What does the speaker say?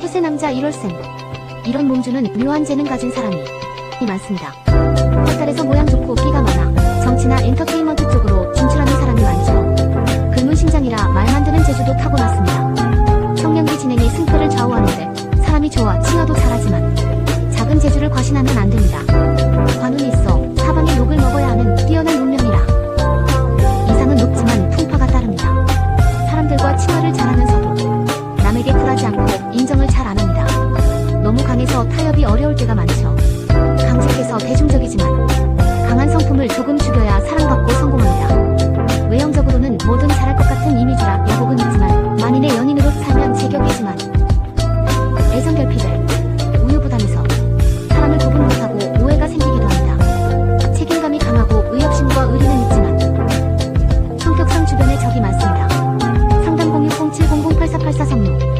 폐쇄 남자 1월생. 이런 몸주는 묘한 재능 가진 사람이 많습니다. 헛살에서 모양 좋고 끼가 많아 정치나 엔터테인먼트 쪽으로 진출하는 사람이 많죠. 근문신장이라 말 만드는 재주도 타고났습니다. 청년기 진행의 승패를 좌우하는데 사람이 좋아 칭화도 잘하지만 작은 재주를 과신하면 안 됩니다. 강해서 타협이 어려울 때가 많죠. 강직해서 대중적이지만 강한 성품을 조금 죽여야 사랑받고 성공합니다. 외형적으로는 뭐든 잘할 것 같은 이미지라 야복은 있지만 만인의 연인으로 살면 제격이지만 애정 결핍을 우유부담해서 사람을 구분 못하고 오해가 생기기도 합니다. 책임감이 강하고 의협심과 의리는 있지만 성격상 주변에 적이 많습니다. 상담 0 6 0 7 0 0 8 4 8 4 성로